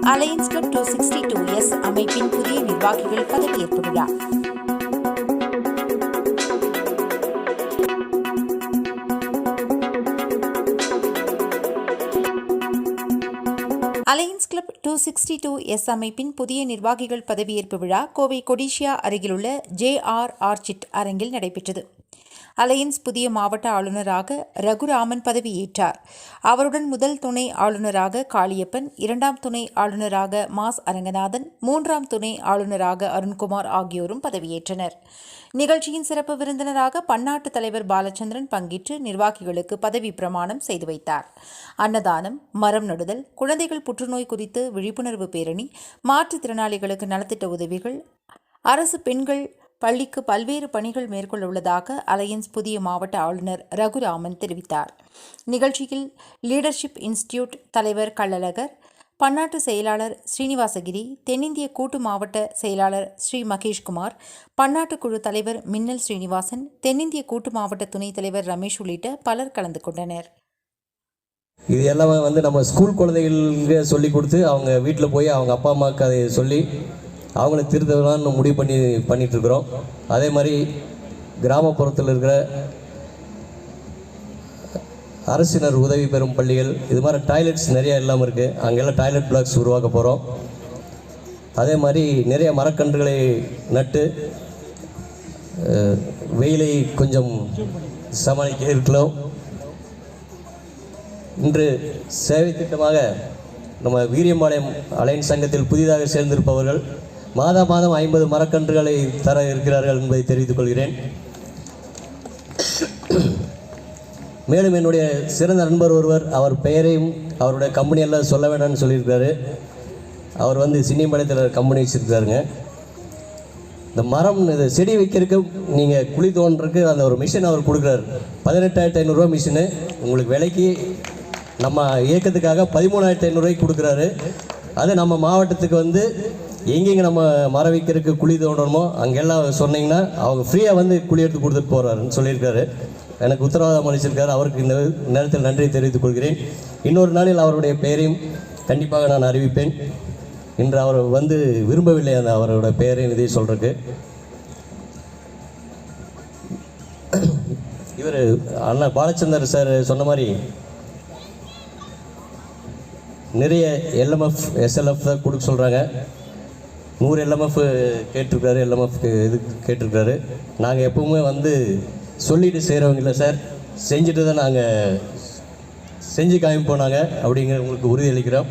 Alliance club two sixty two S அமைப்பின் புதிய நிர்வாகிகள் பதவியேற்பு விழா. Alliance club two sixty two S அமைப்பின் புதிய நிர்வாகிகள் பதவியேற்பு விழா கோவை கொடிஷியா அருகிலுள்ள ஜே ஆர் ஆர்ச்சிட் அரங்கில் நடைபெற்றது. அலையன்ஸ் புதிய மாவட்ட ஆளுநராக ரகுராமன் பதவியேற்றார். அவருடன் முதல் துணை ஆளுநராக காளியப்பன் இரண்டாம் துணை ஆளுநராக மாஸ் அரங்கநாதன் மூன்றாம் துணை ஆளுநராக அருண்குமார் ஆகியோரும் பதவியேற்றனர். நிகழ்ச்சியின் சிறப்பு விருந்தினராக பன்னாட்டு தலைவர் பாலச்சந்திரன் பங்கேற்று நிர்வாகிகளுக்கு பதவி பிரமாணம் செய்து வைத்தார். அன்னதானம் மரம் நடுதல் குழந்தைகள் புற்றுநோய் குறித்து விழிப்புணர்வு பேரணி மாற்றுத்திறனாளிகளுக்கு நலத்திட்ட உதவிகள் அரசு பெண்கள் பள்ளிக்கு பல்வேறு பணிகள் மேற்கொள்ள உள்ளதாக அலையன்ஸ் புதிய மாவட்ட ஆளுநர் ரகுராமன் தெரிவித்தார். நிகழ்ச்சியில் லீடர்ஷிப் இன்ஸ்டிடியூட் தலைவர் கள்ளழகர் பன்னாட்டு செயலாளர் ஸ்ரீனிவாசகிரி தென்னிந்திய கூட்டு மாவட்ட செயலாளர் ஸ்ரீ மகேஷ்குமார் பன்னாட்டு குழு தலைவர் மின்னல் ஸ்ரீனிவாசன் தென்னிந்திய கூட்டு மாவட்ட துணைத் தலைவர் ரமேஷ் உள்ளிட்ட பலர் கலந்து கொண்டனர். இது எல்லாமே வந்து நம்ம ஸ்கூல் குழந்தைகளுக்கு சொல்லி கொடுத்து அவங்க வீட்டில் போய் அவங்க அப்பா அம்மாவுக்கு அதை சொல்லி அவங்கள திருத்தலான்னு முடிவு பண்ணி பண்ணிகிட்ருக்குறோம் அதே மாதிரி கிராமப்புறத்தில் இருக்கிற அரசினர் உதவி பெறும் பள்ளிகள் இது மாதிரி டாய்லெட்ஸ் நிறைய இல்லாமல் இருக்குது அங்கெல்லாம் டாய்லெட் பிளாக்ஸ் உருவாக்க போகிறோம் அதே மாதிரி நிறைய மரக்கன்றுகளை நட்டு வெயிலை கொஞ்சம் சமாளிக்க இருக்கிறோம். இன்று சேவை திட்டமாக நம்ம வீரியம்பாளையம் அலையன் சங்கத்தில் புதிதாக சேர்ந்திருப்பவர்கள் மாதா மாதம் ஐம்பது மரக்கன்றுகளை தர இருக்கிறார்கள் என்பதை தெரிவித்துக் கொள்கிறேன். மேலும் என்னுடைய சிறந்த நண்பர் ஒருவர் அவர் பெயரையும் அவருடைய கம்பெனியெல்லாம் சொல்ல வேண்டாம்னு சொல்லியிருக்காரு அவர் வந்து சின்னிம்பாளையத்தில் கம்பெனி வச்சுருக்காருங்க இந்த மரம் இந்த செடி வைக்கிறதுக்கு நீங்கள் குழி தோன்றதுக்கு அந்த ஒரு மிஷின் அவர் கொடுக்குறாரு. பதினெட்டாயிரத்தி ஐநூறுரூவா மிஷினு உங்களுக்கு விலைக்கு நம்ம இயக்கத்துக்காக பதிமூணாயிரத்தி ஐநூறுரூவாய்க்கு கொடுக்குறாரு. அது நம்ம மாவட்டத்துக்கு வந்து எங்கெங்கே நம்ம மர வைக்கிறதுக்கு குழி தோண்டணுமோ அங்கெல்லாம் சொன்னீங்கன்னா அவங்க ஃப்ரீயாக வந்து குழி எடுத்து கொடுத்துட்டு போகிறாருன்னு சொல்லியிருக்காரு. எனக்கு உத்தரவாதம் அளிச்சிருக்காரு. அவருக்கு இந்த நேரத்தில் நன்றி தெரிவித்துக் கொள்கிறேன். இன்னொரு நாளில் அவருடைய பெயரையும் கண்டிப்பாக நான் அறிவிப்பேன். இன்று அவர் வந்து விரும்பவில்லை அந்த அவரோட பெயரையும் இதை சொல்கிறதுக்கு இவர் அண்ணா பாலச்சந்தர் சார் சொன்ன மாதிரி நிறைய எல்எம்எஃப் எஸ்எல்எஃப் தான் கொடுக்க சொல்கிறாங்க நூறு எல்எம்எஃப் கேட்டிருக்காரு எல்எம்எஃப் இது கேட்டிருக்காரு நாங்கள் எப்பவுமே வந்து சொல்லிட்டு செய்கிறவங்க இல்லை சார். செஞ்சுட்டு தான் நாங்கள் செஞ்சு காமிப்போம் நாங்கள் அப்படிங்கிற உங்களுக்கு உறுதி அளிக்கிறோம்.